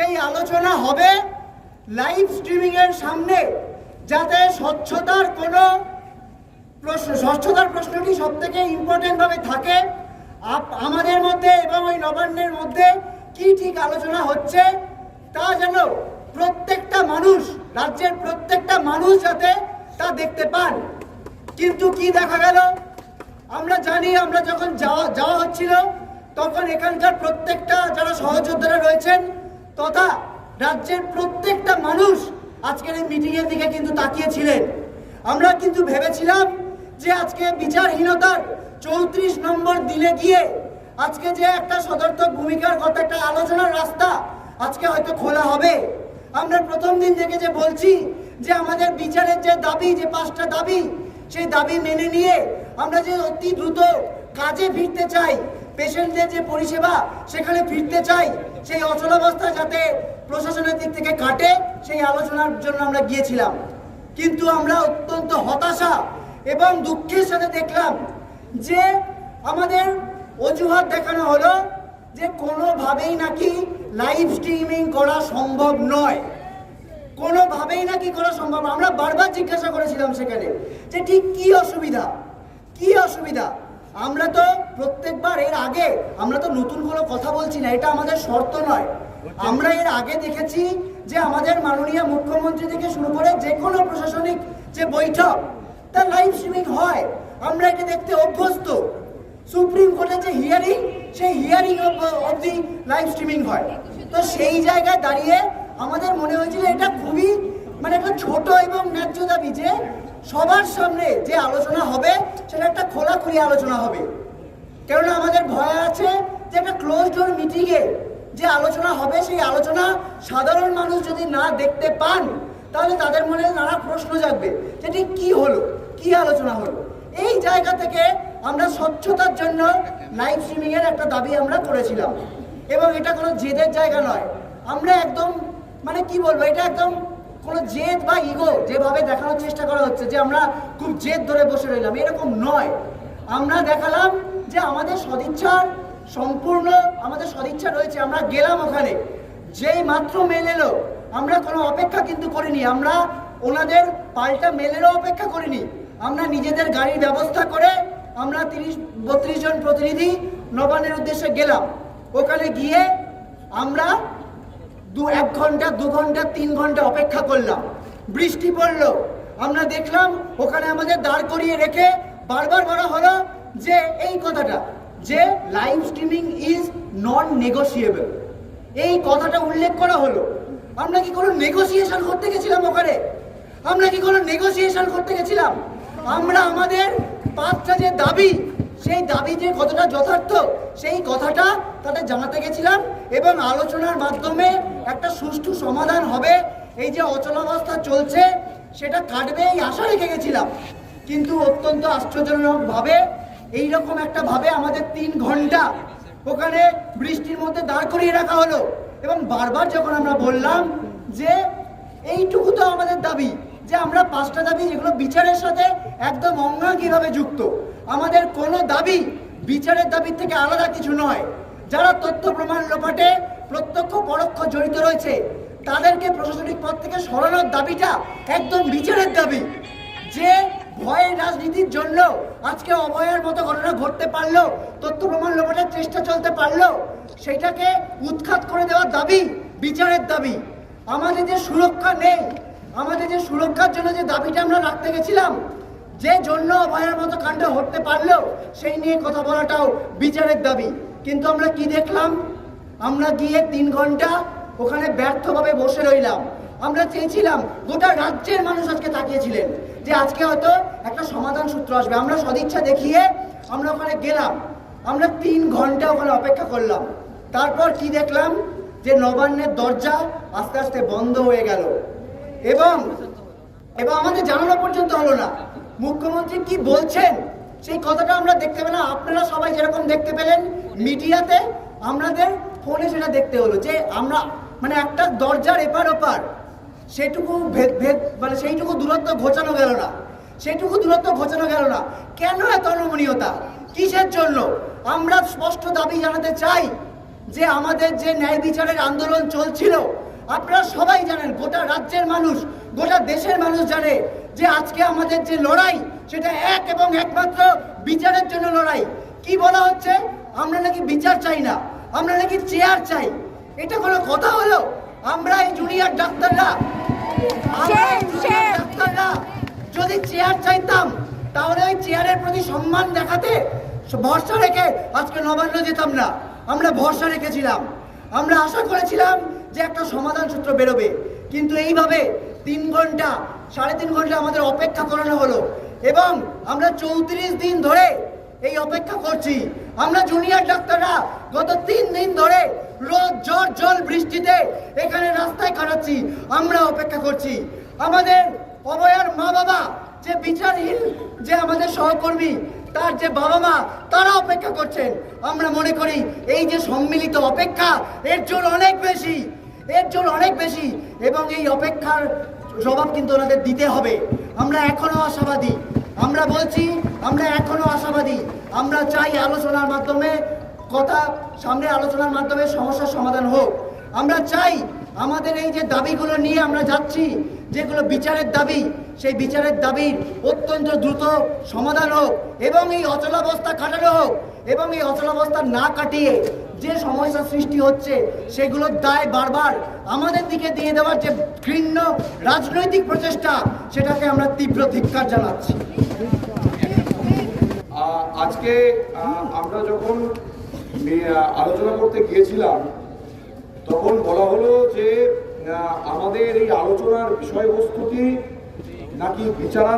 সেই আলোচনা হবে লাইভ স্ট্রিমিং এর সামনে, যাতে স্বচ্ছতার কোনো প্রশ্ন, স্বচ্ছতার প্রশ্নটি সব থেকে ইম্পর্টেন্ট ভাবে থাকে। আমাদের মধ্যে এবং ওই নবান্নের মধ্যে কি ঠিক আলোচনা হচ্ছে, তা যেন প্রত্যেকটা মানুষ, রাজ্যের প্রত্যেকটা মানুষ যাতে তা দেখতে পান। কিন্তু কি দেখা গেল? আমরা জানি, আমরা যখন যাওয়া যাওয়া হচ্ছিল, তখন এখানকার প্রত্যেকটা যারা সহযোদ্ধারা রয়েছেন তথা রাজ্যের প্রত্যেকটা মানুষ আজকের এই মিটিংয়ের দিকে কিন্তু তাকিয়েছিলেন। আমরা কিন্তু ভেবেছিলাম যে আজকে বিচারহীনতার চৌত্রিশ নম্বর দিনে গিয়ে আজকে যে একটা সদর্থক ভূমিকার কথা, একটা আলোচনার রাস্তা আজকে হয়তো খোলা হবে। আমরা প্রথম দিন থেকে যে বলছি যে আমাদের বিচারের যে দাবি, যে পাঁচটা দাবি, সেই দাবি মেনে নিয়ে আমরা যে অতি দ্রুত কাজে ফিরতে চাই, পেশেন্টদের যে পরিষেবা, সেখানে ফিরতে চাই সেই অচলাবস্থা যাতে প্রশাসনের দিক থেকে কাটে, সেই আলোচনার জন্য আমরা গিয়েছিলাম। কিন্তু আমরা অত্যন্ত হতাশা এবং দুঃখের সাথে দেখলাম যে আমাদের অজুহাত দেখানো হলো যে কোনোভাবেই নাকি লাইভ স্ট্রিমিং করা সম্ভব নয়। কোনোভাবেই নাকি করা সম্ভব আমরা বারবার জিজ্ঞাসা করেছিলাম সেখানে যে ঠিক কি অসুবিধা? কি অসুবিধা? আমরা তো প্রত্যেকবার এর আগে, আমরা তো নতুন কোনো কথা বলছি না, এটা আমাদের শর্ত নয়। আমরা এর আগে দেখেছি যে আমাদের মাননীয় মুখ্যমন্ত্রী থেকে শুরু করে যে কোনো প্রশাসনিক যে বৈঠক, তার লাইভ স্ট্রিমিং হয়। আমরা এটা দেখতে অভ্যস্ত। সুপ্রিম কোর্টে যে হিয়ারিং সেই হিয়ারিং অবধি লাইভ স্ট্রিমিং হয়। তো সেই জায়গায় দাঁড়িয়ে আমাদের মনে হয়েছিল এটা খুবই মানে একটা ছোট এবং ন্যায্য দাবি যে সবার সামনে যে আলোচনা হবে, সেটা একটা খোলাখুলি আলোচনা হবে। কেননা আমাদের ভয় আছে যে একটা ক্লোজ ডোর মিটিংয়ে যে আলোচনা হবে, সেই আলোচনা সাধারণ মানুষ যদি না দেখতে পান, তাহলে তাদের মনে নানা প্রশ্ন জাগবে যে ঠিক কি হলো, কি আলোচনা হলো। এই জায়গা থেকে আমরা স্বচ্ছতার জন্য লাইভ স্ট্রিমিং এর একটা দাবি আমরা করেছিলাম। এবং এটা কোনো জেদের জায়গা নয়। আমরা একদম মানে কি বলব, এটা একদম কোনো জেদ বা ইগো যেভাবে দেখানোর চেষ্টা করা হচ্ছে যে আমরা খুব জেদ ধরে বসে রইলাম, এরকম নয়। আমরা দেখালাম যে আমাদের সদিচ্ছার সম্পূর্ণ, আমাদের সদিচ্ছা রয়েছে, আমরা গেলাম ওখানে। যেই মাত্র মেল এলো, আমরা কোনো অপেক্ষা কিন্তু করিনি, আমরা ওনাদের পাল্টা মেলেরও অপেক্ষা করিনি। আমরা নিজেদের গাড়ির ব্যবস্থা করে আমরা তিরিশ, বত্রিশ জন প্রতিনিধি নবান্নের উদ্দেশ্যে গেলাম। ওখানে গিয়ে আমরা দু এক ঘণ্টা, দু ঘণ্টা, তিন ঘণ্টা অপেক্ষা করলাম। বৃষ্টি পড়ল। আমরা দেখলাম ওখানে আমাদের দাঁড় করিয়ে রেখে বারবার বলা হলো যে, এই কথাটা, যে live streaming is non negotiable এই কথাটা উল্লেখ করা হলো। আমরা কি কোনো নেগোসিয়েশন করতে গেছিলাম ওখানে? আমরা কি কোনো নেগোসিয়েশন করতে গেছিলাম? আমরা আমাদের পাঁচটা যে দাবি সেই দাবি যে কতটা যথার্থ, সেই কথাটা তাদের জানাতে গেছিলাম এবং আলোচনার মাধ্যমে একটা সুষ্ঠু সমাধান হবে। এই যে অচলাবস্থা চলছে, সেটা কাটবে এই আশা রেখে গেছিলাম। কিন্তু অত্যন্ত আশ্চর্যজনকভাবে এইরকম একটা ভাবে আমাদের তিন ঘণ্টা ওখানে বৃষ্টির মধ্যে দাঁড় করিয়ে রাখা হলো। এবং বারবার যখন আমরা বললাম যে এইটুকু তো আমাদের দাবি যে আমরা পাঁচটা দাবি, যেগুলো বিচারের সাথে একদম অঙ্গাঙ্গিভাবে যুক্ত। আমাদের কোনো দাবি বিচারের দাবির থেকে আলাদা কিছু নয়। যারা তথ্য প্রমাণ লোপাটে প্রত্যক্ষ পরোক্ষ জড়িত রয়েছে, তাদেরকে প্রশাসনিক পদ থেকে সরানোর দাবিটা একদম বিচারের দাবি। যে ভয়ের রাজনীতির জন্য আজকে অভয়ের মতো ঘটনা ঘটতে পারল, তথ্য প্রমাণ লোপাটের চেষ্টা চলতে পারল, সেটাকে উৎখাত করে দেওয়ার দাবি বিচারের দাবি। আমাদের যে সুরক্ষা নেই আমাদের যে সুরক্ষার জন্য যে দাবিটা আমরা রাখতে গেছিলাম, যে জন্য অভয়ের মতো কাণ্ড হতে পারল সেই নিয়ে কথা বলাটাও বিচারের দাবি। কিন্তু আমরা কি দেখলাম? আমরা গিয়ে তিন ঘণ্টা ওখানে ব্যর্থভাবে বসে রইলাম। আমরা চেয়েছিলাম গোটা রাজ্যের মানুষ আজকে তাকিয়েছিলেন যে আজকে হয়তো একটা সমাধান সূত্র আসবে। আমরা সদিচ্ছা দেখিয়ে আমরা ওখানে গেলাম। আমরা তিন ঘণ্টা ওখানে অপেক্ষা করলাম। তারপর কি দেখলাম? যে নবান্নের দরজা আস্তে আস্তে বন্ধ হয়ে গেল। এবং এবং আমাদের জানানো পর্যন্ত হলো না। মুখ্যমন্ত্রী কি বলছেন? সেই কথাটা আমরা দেখতে পেলাম। আপনারা সবাই যেরকম দেখতে পেলেন মিডিয়াতে, আমাদের ফোনে সেটা দেখতে হলো যে আমরা মানে একটা দরজার এপার ওপার সেটুকু ভেদ ভেদ মানে সেইটুকু দূরত্ব ঘোচানো গেল না। সেটুকু দূরত্ব ঘোচানো গেল না। কেন এত নমনীয়তা কিসের জন্য? আমরা স্পষ্ট দাবি জানাতে চাই যে আমাদের যে ন্যায় বিচারের আন্দোলন চলছিল আপনারা সবাই জানেন গোটা রাজ্যের মানুষ গোটা দেশের মানুষ জানে যে আজকে আমাদের যে লড়াই সেটা এক এবং একমাত্র বিচারের জন্য লড়াই। কি বলা হচ্ছে? আমরা নাকি বিচার চাই না আমরা নাকি চেয়ার চাই। এটা কোনো কথা হলো? আমরা এই জুনিয়র ডাক্তাররা ডাক্তাররা যদি চেয়ার চাইতাম তাহলে ওই চেয়ারের প্রতি সম্মান দেখাতে ভরসা রেখে আজকে নবান্ন যেতাম না। আমরা ভরসা রেখেছিলাম। আমরা আশা করেছিলাম যে একটা সমাধান সূত্র বেরোবে। কিন্তু এইভাবে তিন ঘণ্টা, সাড়ে তিন ঘণ্টা আমাদের অপেক্ষা করানো হলো। এবং আমরা চৌত্রিশ দিন ধরে এই অপেক্ষা করছি। আমরা জুনিয়র ডাক্তাররা গত তিন দিন ধরে রোদ, ঝড় জল বৃষ্টিতে এখানে রাস্তায় কাটাচ্ছি। আমরা অপেক্ষা করছি। আমাদের অবয়ার মা বাবা যে বিচারহীন যে আমাদের সহকর্মী, তার যে বাবা মা তারা অপেক্ষা করছেন। আমরা মনে করি এই যে সম্মিলিত অপেক্ষা, এর জোর অনেক বেশি। এর জোর অনেক বেশি এবং এই অপেক্ষার জবাব কিন্তু ওনাদের দিতে হবে। আমরা এখনও আশাবাদী। আমরা বলছি, আমরা এখনও আশাবাদী। আমরা চাই আলোচনার মাধ্যমে কথা সামনে আলোচনার মাধ্যমে সমস্যার সমাধান হোক। আমরা চাই আমাদের এই যে দাবিগুলো নিয়ে আমরা যাচ্ছি, যেগুলো বিচারের দাবি, সেই বিচারের দাবির অত্যন্ত দ্রুত সমাধান হোক এবং এই অচলাবস্থা কাটানো হোক। এবং এই অচলাবস্থা না কাটিয়ে যে সমস্যা সৃষ্টি হচ্ছে সেগুলোর দায় বারবার আমাদের দিকে দিয়ে দেওয়ার যে ঘৃণ্য রাজনৈতিক প্রচেষ্টা, সেটাকে আমরা তীব্র ধিক্কার জানাচ্ছি। আজকে আমরা যখন আলোচনা করতে গিয়েছিলাম, তখন বলা হলো যে আমাদের এই আলোচনার বিষয়বস্তুটি নাকি বিচারা